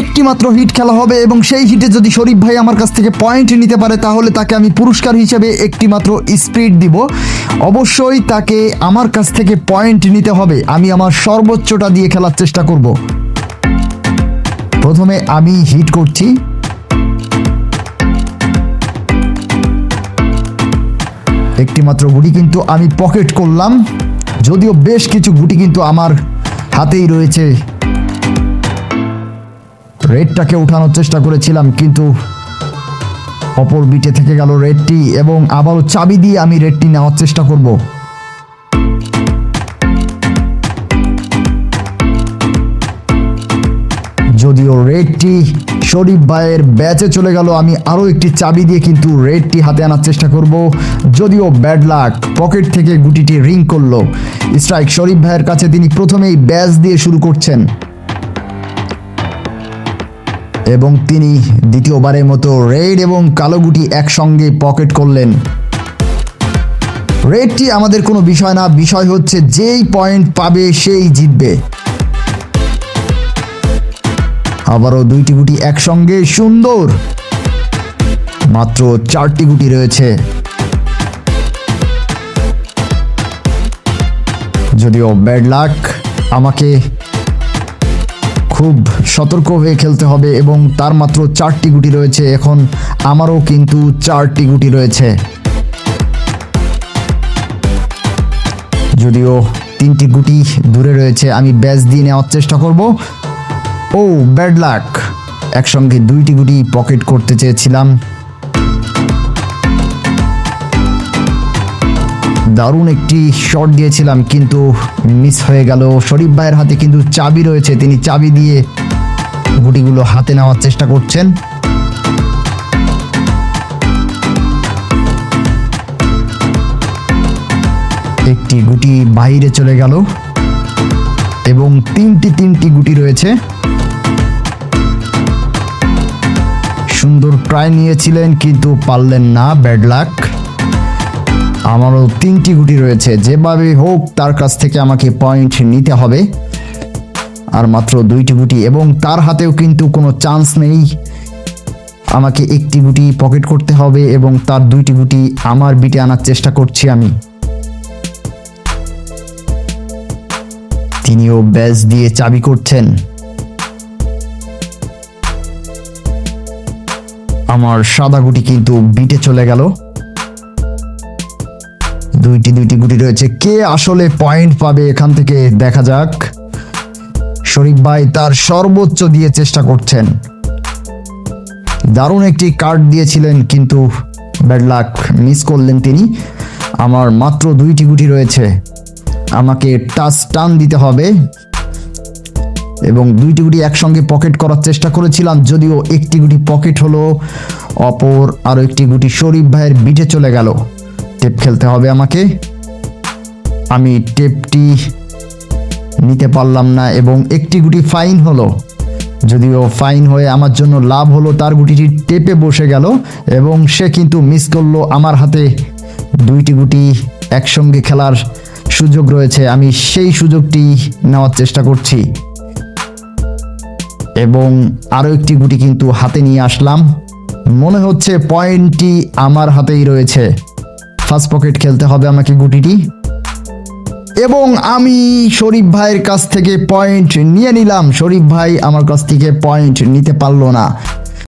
একটি মাত্র হিট খেলা হবে এবং সেই হিটে যদি শরীফ ভাই আমার কাছ থেকে পয়েন্ট নিতে পারে, তাহলে তাকে আমি পুরস্কার হিসেবে একটি মাত্র স্পিড দিব। অবশ্যই তাকে আমার কাছ থেকে পয়েন্ট নিতে হবে। আমি আমার সর্বোচ্চটা দিয়ে খেলার চেষ্টা করব। প্রথমে আমি হিট করছি। একটি মাত্র গুটি কিন্তু আমি পকেট করলাম। যদিও বেশ কিছু গুটি কিন্তু আমার হাতেই রয়েছে। রেডটাকে উঠানোর চেষ্টা করেছিলাম, কিন্তু অপর বিটে থেকে গেল রেডটি এবং আবারও চাবি দিয়ে আমি রেডটি নেওয়ার চেষ্টা করব। যদিও রেডটি শরীফ ভাইয়ের ব্যাচে চলে গেল, আমি আরও একটি চাবি দিয়ে কিন্তু রেডটি হাতে আনার চেষ্টা করব। যদিও ব্যাড লাক, পকেট থেকে গুটিটি রিং করল। স্ট্রাইক, শরীফ ভাইয়ের কাছে তিনি প্রথমেই ব্যাচ দিয়ে শুরু করছেন। এবং তিনি দ্বিতীয়বারের মতো রেড এবং কালো গুটি একসঙ্গে পকেট করলেন। রেডটি আমাদের কোনো বিষয় না, বিষয় হচ্ছে যেই পয়েন্ট পাবে সেই জিতবে। আবারও দুইটি গুটি একসঙ্গে, সুন্দর। মাত্র চারটি গুটি রয়েছে। যদিও ব্যাড লাক, আমাকে খুব সতর্ক হয়ে খেলতে হবে এবং তার মাত্র চারটি গুটি রয়েছে। এখন আমারও কিন্তু চারটি গুটি রয়েছে। যদিও তিনটি গুটি দূরে রয়েছে, আমি ব্যাচ দিয়ে নেওয়ার চেষ্টা করব। ও, ব্যাড লাক! একসঙ্গে দুইটি গুটি পকেট করতে চেয়েছিলাম। দারুণ একটি শট দিয়েছিলাম, কিন্তু মিস হয়ে গেল। শরীফ ভাইয়ের হাতে কিন্তু চাবি রয়েছে, তিনি চাবি দিয়ে গুটিগুলো হাতে নেওয়ার চেষ্টা করছেন। একটি গুটি বাইরে চলে গেল, এবং তিনটি তিনটি গুটি রয়েছে। সুন্দর ট্রাই নিয়েছিলেন, কিন্তু পারলেন না ব্যাড লাক আমারও তিনটি গুটি রয়েছে। যেভাবে হোক, তার কাছ থেকে আমাকে পয়েন্ট নিতে হবে। আর মাত্র দুইটি গুটি, এবং তার হাতেও কিন্তু কোনো চান্স নেই। আমাকে একটি গুটি পকেট করতে হবে, এবং তার দুইটি গুটি আমার বিটে আনার চেষ্টা করছি আমি। তিনিও ব্যাস দিয়ে চাবি করছেন। আমার সাদা গুটি কিন্তু বিটে চলে গেল। দুইটি দুইটি গুটি রয়েছে। কে আসলে পয়েন্ট পাবে? এখান থেকে দেখা যাক। শরীফ ভাই তার সর্বোচ্চ দিয়ে চেষ্টা করছেন। দারুণ একটি কার্ড দিয়েছিলেন, কিন্তু ব্যাড লাক মিস করলেন তিনি। আমার মাত্র দুইটি গুটি রয়েছে। আমাকে টাচ টান দিতে হবে। এবং দুইটি গুটি একসঙ্গে পকেট করার চেষ্টা করেছিলাম, যদিও একটি গুটি পকেট হলো, অপর আরও একটি গুটি শরীফ ভাইয়ের বিটে চলে গেল। টেপ খেলতে হবে আমাকে। আমি টেপটি নিতে পারলাম না এবং একটি গুটি ফাইন হলো। যদিও ফাইন হয়ে আমার জন্য লাভ হলো, তার গুটিটি টেপে বসে গেল এবং সে কিন্তু মিস করল আমার হাতে। দুইটি গুটি একসঙ্গে খেলার সুযোগ রয়েছে, আমি সেই সুযোগটি নেওয়ার চেষ্টা করছি। এবং আরও একটি গুটি কিন্তু হাতে নিয়ে আসলাম। মনে হচ্ছে পয়েন্টটি আমার হাতেই রয়েছে। ফার্স্ট পকেট খেলতে হবে আমাকে গুটিটি। এবং আমি শরীফ ভাইয়ের কাছ থেকে পয়েন্ট নিয়ে নিলাম। শরীফ ভাই আমার কাছ থেকে পয়েন্ট নিতে পারল না।